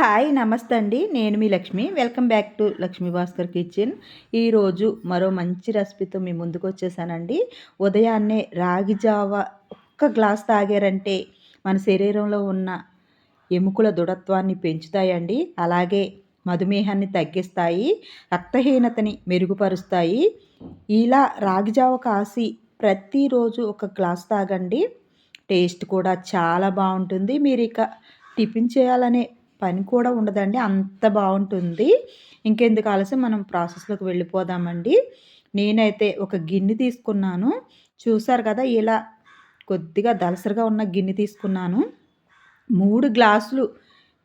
Hi నమస్తే అండి. నేను మీ Lakshmi. Welcome back to Lakshmi Bhaskar kitchen. ఈరోజు మరో మంచి రెసిపీతో మీ ముందుకు వచ్చేసానండి. ఉదయాన్నే రాగి జావ ఒక్క గ్లాస్ తాగారంటే మన శరీరంలో ఉన్న ఎముకల దృఢత్వాన్ని పెంచుతాయండి. అలాగే మధుమేహాన్ని తగ్గిస్తాయి రక్తహీనతని మెరుగుపరుస్తాయి. ఇలా రాగి జావ కాసి ప్రతిరోజు ఒక గ్లాస్ తాగండి. టేస్ట్ కూడా చాలా బాగుంటుంది. మీరు ఇక టిఫిన్ చేయాలనే పని కూడా ఉండదండి. అంత బాగుంటుంది. ఇంకెందుకు ఆలస్యం? మనం ప్రాసెస్లోకి వెళ్ళిపోదామండి. నేనైతే ఒక గిన్నె తీసుకున్నాను. చూసారు కదా ఇలా కొద్దిగా దలసరిగా ఉన్న గిన్నె తీసుకున్నాను. మూడు గ్లాసులు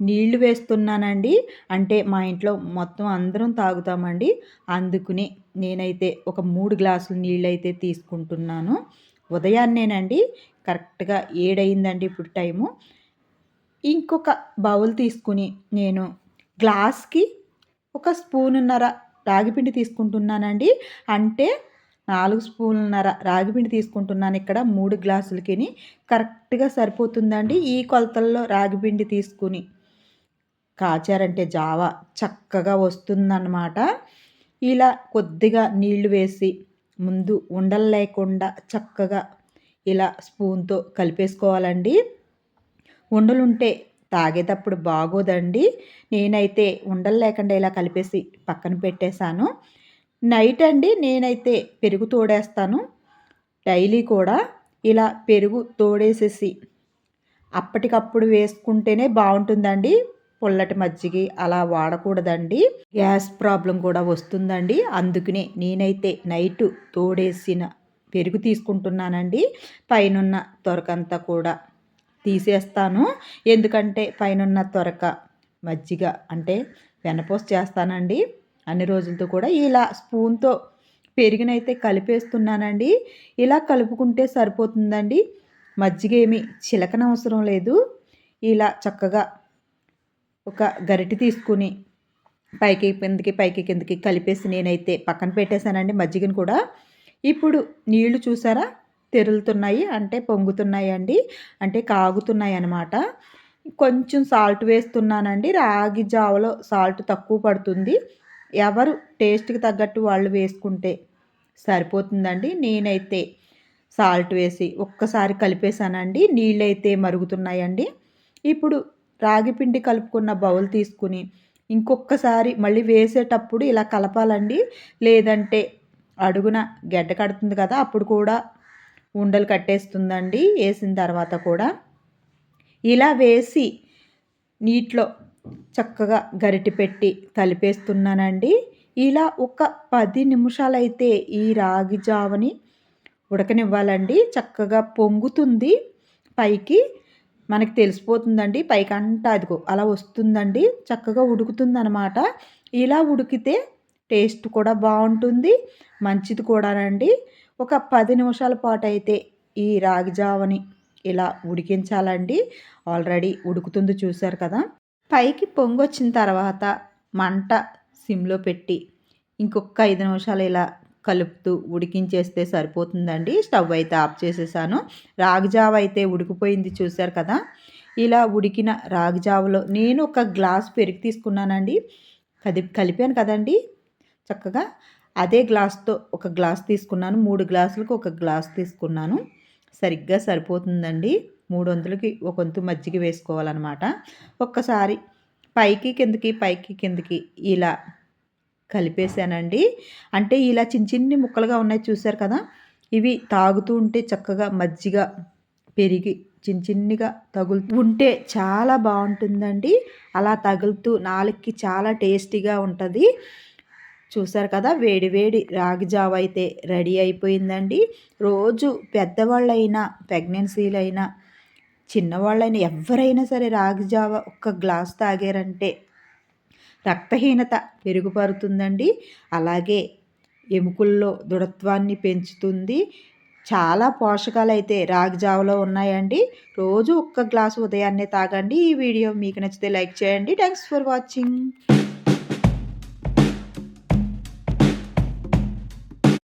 నీళ్ళు వేస్తున్నానండి. అంటే మా ఇంట్లో మొత్తం అందరం తాగుతామండి. అందుకుని నేనైతే ఒక మూడు గ్లాసులు నీళ్ళు అయితే తీసుకుంటున్నాను. ఉదయాన్నేనండి. కరెక్ట్గా ఏడయిందండి ఇప్పుడు టైము. ఇంకొక బౌల్ తీసుకుని నేను గ్లాస్కి ఒక స్పూనున్నర రాగిపిండి తీసుకుంటున్నానండి. అంటే నాలుగు స్పూన్లన్నర రాగిపిండి తీసుకుంటున్నాను ఇక్కడ. మూడు గ్లాసులకి కరెక్ట్గా సరిపోతుందండి. ఈ కొలతల్లో రాగిపిండి తీసుకుని కాచారంటే జావా చక్కగా వస్తుందన్నమాట. ఇలా కొద్దిగా నీళ్ళు వేసి ముందు ఉండలు లేకుండా చక్కగా ఇలా స్పూన్తో కలిపేసుకోవాలండి. ఉండలుంటే తాగేటప్పుడు బాగోదండి. నేనైతే ఉండలు లేకుండా ఇలా కలిపేసి పక్కన పెట్టేశాను. నైట్ అండి నేనైతే పెరుగు తోడేస్తాను. డైలీ కూడా ఇలా పెరుగు తోడేసేసి అప్పటికప్పుడు వేసుకుంటేనే బాగుంటుందండి. పుల్లటి మజ్జిగ అలా వాడకూడదండి. గ్యాస్ ప్రాబ్లం కూడా వస్తుందండి. అందుకనే నేనైతే నైట్ తోడేసిన పెరుగు తీసుకుంటున్నానండి. పైనున్న తొరకంతా కూడా. తీసేస్తాను. ఎందుకంటే పైన త్వరక మజ్జిగ అంటే వెనపోస్ చేస్తానండి. అన్ని రోజులతో కూడా ఇలా స్పూన్తో పెరిగినైతే కలిపేస్తున్నానండి. ఇలా కలుపుకుంటే సరిపోతుందండి. మజ్జిగ ఏమి చిలకన అవసరం లేదు. ఇలా చక్కగా ఒక గరిటె తీసుకుని పైకి కిందకి పైకి కిందకి కలిపేసి నేనైతే పక్కన పెట్టేశానండి మజ్జిగను కూడా. ఇప్పుడు నీళ్ళు చూసారా? తెరులుతున్నాయి అంటే పొంగుతున్నాయి అండి అంటే కాగుతున్నాయి అన్నమాట కొంచెం సాల్ట్ వేస్తున్నానండి. రాగి జావలో సాల్ట్ తక్కువ పడుతుంది. ఎవరు టేస్ట్కి తగ్గట్టు వాళ్ళు వేసుకుంటే సరిపోతుందండి. నేనైతే సాల్ట్ వేసి ఒక్కసారి కలిపేశానండి. నీళ్ళైతే మరుగుతున్నాయండి. ఇప్పుడు రాగి పిండి కలుపుకున్న బౌల్ తీసుకుని ఇంకొకసారి మళ్ళీ వేసేటప్పుడు ఇలా కలపాలండి. లేదంటే అడుగున గడ్డ కడుతుంది కదా అప్పుడు కూడా ఉండలు కట్టేస్తుందండి వేసిన తర్వాత కూడా. ఇలా వేసి నీటిలో చక్కగా గరిటి పెట్టి కలిపేస్తున్నానండి. ఇలా ఒక పది నిమిషాలైతే ఈ రాగి జావని ఉడకనివ్వాలండి. చక్కగా పొంగుతుంది. పైకి మనకి తెలిసిపోతుందండి. పైకి అదిగో అలా వస్తుందండి. చక్కగా ఉడుకుతుందనమాట. ఇలా ఉడికితే టేస్ట్ కూడా బాగుంటుంది. మంచిది కూడానండి. ఒక పది నిమిషాల పాటు అయితే ఈ రాగి జావని ఇలా ఉడికించాలండి. ఆల్రెడీ ఉడుకుతుంది చూశారు కదా. పైకి పొంగొచ్చిన తర్వాత మంట సిమ్లో పెట్టి ఇంకొక ఐదు నిమిషాలు ఇలా కలుపుతూ ఉడికించేస్తే సరిపోతుందండి. స్టవ్ అయితే ఆఫ్ చేసేసాను. రాగిజావ అయితే ఉడికిపోయింది చూశారు కదా. ఇలా ఉడికిన రాగిజావలో నేను ఒక గ్లాస్ పెరుగు తీసుకున్నానండి. కది కలిపాను కదండి. చక్కగా అదే గ్లాస్తో ఒక గ్లాస్ తీసుకున్నాను. మూడు గ్లాసులకు ఒక గ్లాస్ తీసుకున్నాను. సరిగ్గా సరిపోతుందండి. మూడు వందలకి ఒక వంతు మజ్జిగ వేసుకోవాలన్నమాట. ఒక్కసారి పైకి కిందకి పైకి కిందకి ఇలా కలిపేసానండి అంటే ఇలా చిన్న చిన్ని ముక్కలుగా ఉన్నాయి చూశారు కదా? ఇవి తాగుతూ ఉంటే చక్కగా మజ్జిగ పెరిగి చిన్న చిన్నగా తగులుతూ ఉంటే చాలా బాగుంటుందండి. అలా తగులుతూ నాలుగుకి చాలా టేస్టీగా ఉంటుంది. చూసారు కదా వేడి వేడి రాగి జావ అయితే రెడీ అయిపోయిందండి. రోజు పెద్దవాళ్ళైనా ప్రెగ్నెన్సీలైనా చిన్నవాళ్ళైనా ఎవరైనా సరే రాగి జావ ఒక్క గ్లాస్ తాగారంటే రక్తహీనత మెరుగుపడుతుందండి అలాగే ఎముకల్లో దృఢత్వాన్ని పెంచుతుంది. చాలా పోషకాలు అయితే రాగి జావలో ఉన్నాయండి. రోజు ఒక్క గ్లాసు ఉదయాన్నే తాగండి. ఈ వీడియో మీకు నచ్చితే లైక్ చేయండి. Thanks for watching.